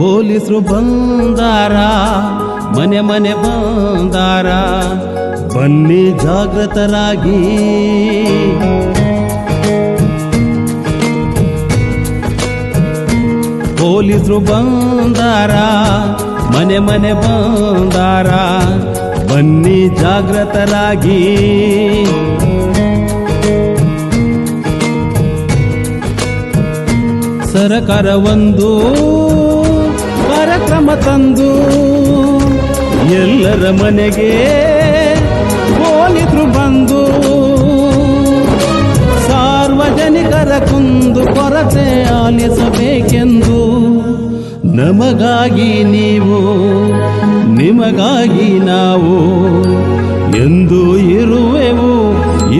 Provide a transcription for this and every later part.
ಪೊಲೀಸರು ಬಂದಾರ, ಮನೆ ಮನೆ ಬಂದಾರ. ಬನ್ನಿ ಜಾಗೃತರಾಗಿ ಪೊಲೀಸರು ಬಂದಾರ, ಮನೆ ಮನೆ ಬಂದಾರ. ಬನ್ನಿ ಜಾಗೃತರಾಗಿ ಸರಕಾರ ಒಂದು ಕಾರ್ಯಕ್ರಮ ತಂದು ಎಲ್ಲರ ಮನೆಗೆ ಹೋಲಿದ್ರು ಬಂದು ಸಾರ್ವಜನಿಕರ ಕುಂದು ಕೊರತೆ ಆಲಿಸಬೇಕೆಂದು ನಮಗಾಗಿ ನೀವು, ನಿಮಗಾಗಿ ನಾವು ಎಂದು ಇರುವೆವು,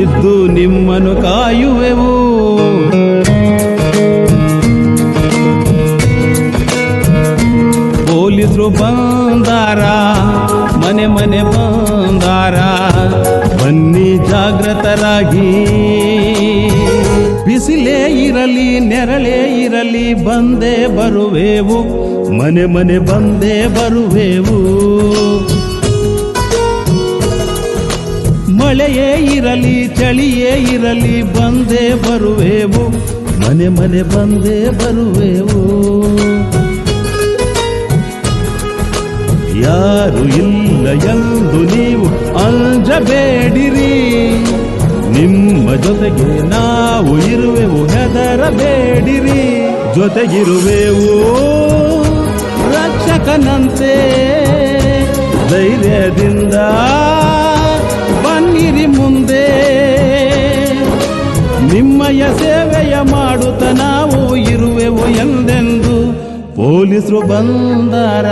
ಇದ್ದು ನಿಮ್ಮನ್ನು ಕಾಯುವೆವು. ಬಂದಾರ, ಮನೆ ಮನೆ ಬಂದಾರ. ಬನ್ನಿ ಜಾಗೃತರಾಗಿ ಬಿಸಿಲೇ ಇರಲಿ, ನೆರಳೇ ಇರಲಿ, ಬಂದೇ ಬರುವೆವು. ಮನೆ ಮನೆ ಬಂದೇ ಬರುವೆವು. ಮಳೆಯೇ ಇರಲಿ, ಚಳಿಯೇ ಇರಲಿ, ಬಂದೇ ಬರುವೆವು. ಮನೆ ಮನೆ ಬಂದೇ ಬರುವೆವು. ಇಲ್ಲ ಎಂದು ನೀವು ಅಂಜಬೇಡಿರಿ. ನಿಮ್ಮ ಜೊತೆಗೆ ನಾವು ಇರುವೆವು, ಹೆದರಬೇಡಿರಿ. ಜೊತೆಗಿರುವೆವು ರಕ್ಷಕನಂತೆ. ಧೈರ್ಯದಿಂದ ಬನ್ನಿರಿ ಮುಂದೆ. ನಿಮ್ಮಯ ಸೇವೆಯ ಮಾಡುತ್ತ ನಾವು ಇರುವೆವು ಎಂದೆಂದು ಪೊಲೀಸರು ಬಂದಾರ.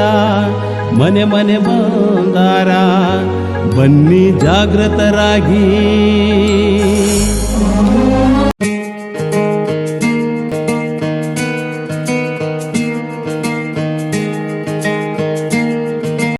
ಮನೆ ಮನೆ ಬಂದಾರ ಬನ್ನಿ ಜಾಗೃತರಾಗಿ